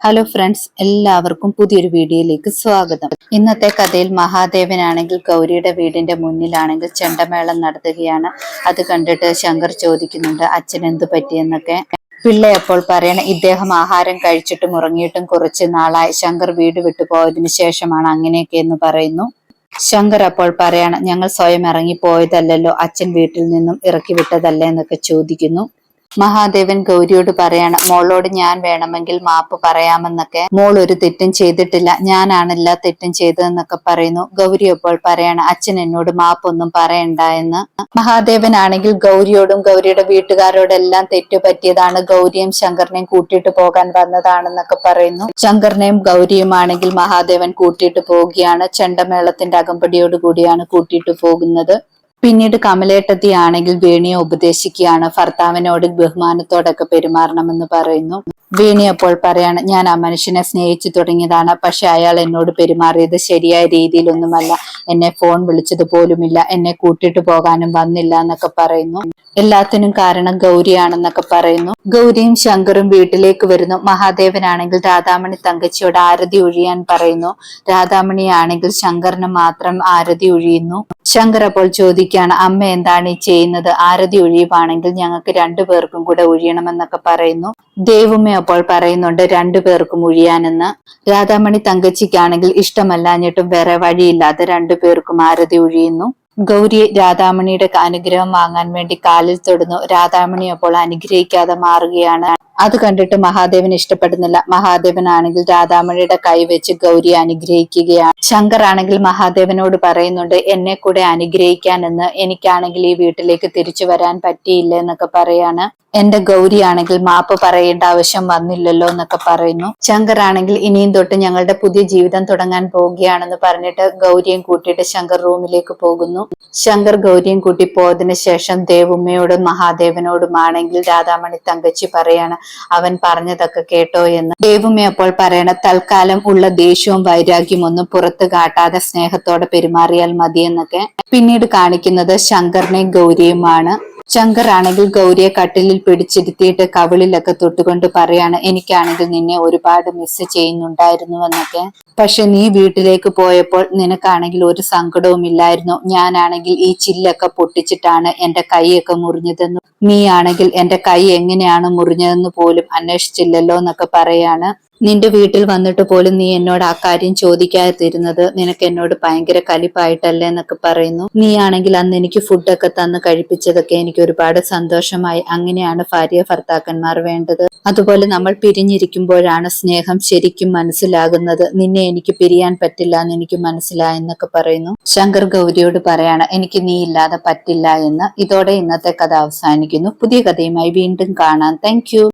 Hello friends എല്ലാവർക്കും പുതിയൊരു വീഡിയോയിലേക്ക് സ്വാഗതം. ഇന്നത്തെ കഥയിൽ മഹാദേവനാണെങ്കിൽ ഗൗരിയുടെ വീടിന്റെ മുന്നിലാണെങ്കിൽ ചെണ്ടമേളം നടത്തുകയാണ്. അത് കണ്ടിട്ട് ശങ്കർ ചോദിക്കുന്നുണ്ട് അച്ഛൻ എന്തു പറ്റിയെന്നൊക്കെ പിള്ള അപ്പോൾ പറയണ ഇദ്ദേഹം ആഹാരം കഴിച്ചിട്ടും ഉറങ്ങിയിട്ടും കുറച്ച് നാളായി. ശങ്കർ വീട് വിട്ടു പോയതിനു ശേഷമാണ് അങ്ങനെയൊക്കെ എന്ന് പറയുന്നു. ശങ്കർ അപ്പോൾ പറയണം ഞങ്ങൾ സ്വയം ഇറങ്ങി പോയതല്ലല്ലോ അച്ഛൻ വീട്ടിൽ നിന്നും ഇറക്കി വിട്ടതല്ലേ? എന്നൊക്കെ ചോദിക്കുന്നു. മഹാദേവൻ ഗൗരിയോട് പറയാണ് മോളോട് ഞാൻ വേണമെങ്കിൽ മാപ്പ് പറയാമെന്നൊക്കെ. മോൾ ഒരു തെറ്റും ചെയ്തിട്ടില്ല. ഞാനാണ് എല്ലാ തെറ്റും ചെയ്തതെന്നൊക്കെ പറയുന്നു. ഗൗരി അപ്പോൾ പറയാണ് അച്ഛൻ എന്നോട് മാപ്പൊന്നും പറയണ്ട എന്ന്. മഹാദേവൻ ആണെങ്കിൽ ഗൗരിയോടും ഗൗരിയുടെ വീട്ടുകാരോടെല്ലാം തെറ്റു പറ്റിയതാണ്. ഗൗരിയും ശങ്കറിനെയും കൂട്ടിയിട്ട് പോകാൻ വന്നതാണെന്നൊക്കെ പറയുന്നു. ശങ്കറിനെയും ഗൗരിയും ആണെങ്കിൽ മഹാദേവൻ കൂട്ടിയിട്ട് പോവുകയാണ്. ചെണ്ടമേളത്തിന്റെ അകമ്പടിയോട് കൂടിയാണ് കൂട്ടിയിട്ട് പോകുന്നത്. പിന്നീട് കമലേട്ടത്തി ആണെങ്കിൽ വേണിയെ ഉപദേശിക്കുകയാണ്. ഭർത്താവിനോട് ബഹുമാനത്തോടൊക്കെ പെരുമാറണമെന്ന് പറയുന്നു. വേണി അപ്പോൾ പറയാണ് ഞാൻ ആ മനുഷ്യനെ സ്നേഹിച്ചു തുടങ്ങിയതാണ്. പക്ഷെ അയാൾ എന്നോട് പെരുമാറിയത് ശരിയായ രീതിയിലൊന്നുമല്ല. എന്നെ ഫോൺ വിളിച്ചത് പോലുമില്ല എന്നെ കൂട്ടിട്ട് പോകാനും വന്നില്ല എന്നൊക്കെ പറയുന്നു. എല്ലാത്തിനും കാരണം ഗൗരിയാണെന്നൊക്കെ പറയുന്നു. ഗൗരിയും ശങ്കറും വീട്ടിലേക്ക് വരുന്നു. മഹാദേവനാണെങ്കിൽ രാധാമണി തങ്കച്ചിയോട് ആരതി ഒഴിയാൻ പറയുന്നു. രാധാമണി ആണെങ്കിൽ ശങ്കറിന് മാത്രം ആരതി ഒഴിയുന്നു. ശങ്കർ അപ്പോൾ ചോദിക്കുകയാണ് അമ്മ എന്താണ് ഈ ചെയ്യുന്നത്? ആരതി ഒഴിയുവാണെങ്കിൽ ഞങ്ങൾക്ക് രണ്ടു പേർക്കും കൂടെ ഒഴിയണമെന്നൊക്കെ പറയുന്നു. ദേവുമ്മ അപ്പോൾ പറയുന്നുണ്ട് രണ്ടു പേർക്കും ഒഴിയാനെന്ന്. രാധാമണി തങ്കച്ചിക്കാണെങ്കിൽ ഇഷ്ടമല്ലാഞ്ഞിട്ടും വേറെ വഴിയില്ലാതെ രണ്ടു പേർക്കും ആരതി ഒഴിയുന്നു. ഗൗരി രാധാമണിയുടെ അനുഗ്രഹം വാങ്ങാൻ വേണ്ടി കാലിൽ തൊടുന്നു. രാധാമണി അപ്പോൾ അനുഗ്രഹിക്കാതെ മാറുകയാണ്. അത് കണ്ടിട്ട് മഹാദേവൻ ഇഷ്ടപ്പെടുന്നില്ല. മഹാദേവനാണെങ്കിൽ രാധാമണിയുടെ കൈ വെച്ച് ഗൗരി അനുഗ്രഹിക്കുകയാണ്. ശങ്കർ ആണെങ്കിൽ മഹാദേവനോട് പറയുന്നുണ്ട് എന്നെ കൂടെ അനുഗ്രഹിക്കാൻ എന്ന്. എനിക്കാണെങ്കിൽ ഈ വീട്ടിലേക്ക് തിരിച്ചു വരാൻ പറ്റിയില്ല എന്നൊക്കെ പറയാണ്. എന്റെ ഗൗരി ആണെങ്കിൽ മാപ്പ് പറയേണ്ട ആവശ്യം വന്നില്ലല്ലോ എന്നൊക്കെ പറയുന്നു. ശങ്കർ ആണെങ്കിൽ ഇനിയും തൊട്ട് ഞങ്ങളുടെ പുതിയ ജീവിതം തുടങ്ങാൻ പോവുകയാണെന്ന് പറഞ്ഞിട്ട് ഗൗരിയും കൂട്ടിയിട്ട് ശങ്കർ റൂമിലേക്ക് പോകുന്നു. ശങ്കർ ഗൗരിയും കൂട്ടി പോയതിനു ശേഷം ദേവുമ്മയോടും മഹാദേവനോടുമാണെങ്കിൽ രാധാമണി തങ്കച്ചി പറയാണ് അവൻ പറഞ്ഞതൊക്കെ കേട്ടോ എന്ന്. ദേവുമ്മ അപ്പോൾ പറയണ തൽക്കാലം ഉള്ള ദേഷ്യവും വൈരാഗ്യവും ഒന്നും പുറത്ത് കാട്ടാതെ സ്നേഹത്തോടെ പെരുമാറിയാൽ മതിയെന്നൊക്കെ. പിന്നീട് കാണിക്കുന്നത് ശങ്കറിനെയും ഗൗരിയുമാണ്. ശങ്കർ ആണെങ്കിൽ ഗൗരിയെ കട്ടിലിൽ പിടിച്ചിരുത്തിയിട്ട് കവിളിലൊക്കെ തൊട്ടുകൊണ്ട് പറയാണ് എനിക്കാണെങ്കിൽ നിന്നെ ഒരുപാട് മിസ് ചെയ്യുന്നുണ്ടായിരുന്നു എന്നൊക്കെ. പക്ഷെ നീ വീട്ടിലേക്ക് പോയപ്പോൾ നിനക്കാണെങ്കിൽ ഒരു സങ്കടവും ഇല്ലായിരുന്നു. ഞാനാണെങ്കിൽ ഈ ചില്ലൊക്കെ പൊട്ടിച്ചിട്ടാണ് എന്റെ കൈയൊക്കെ മുറിഞ്ഞതെന്ന്. നീ ആണെങ്കിൽ എന്റെ കൈ എങ്ങനെയാണ് മുറിഞ്ഞതെന്ന് പോലും അന്വേഷിച്ചില്ലല്ലോ എന്നൊക്കെ പറയാണ്. നിന്റെ വീട്ടിൽ വന്നിട്ട് പോലും നീ എന്നോട് ആ കാര്യം ചോദിക്കാതിരുന്നത് നിനക്ക് എന്നോട് ഭയങ്കര കലിപ്പായിട്ടല്ലേ എന്നൊക്കെ പറയുന്നു. നീ ആണെങ്കിൽ അന്ന് എനിക്ക് ഫുഡൊക്കെ തന്ന് കഴിപ്പിച്ചതൊക്കെ എനിക്ക് ഒരുപാട് സന്തോഷമായി. അങ്ങനെയാണ് ഭാര്യ ഭർത്താക്കന്മാർ വേണ്ടത്. അതുപോലെ നമ്മൾ പിരിഞ്ഞിരിക്കുമ്പോഴാണ് സ്നേഹം ശരിക്കും മനസ്സിലാകുന്നത്. നിന്നെ എനിക്ക് പിരിയാൻ പറ്റില്ല എന്ന് എനിക്ക് മനസ്സിലായെന്നൊക്കെ പറയുന്നു. ശങ്കർ ഗൗരിയോട് പറയാണ് എനിക്ക് നീ ഇല്ലാതെ പറ്റില്ല എന്ന്. ഇതോടെ ഇന്നത്തെ കഥ അവസാനിക്കുന്നു. പുതിയ കഥയുമായി വീണ്ടും കാണാം. താങ്ക്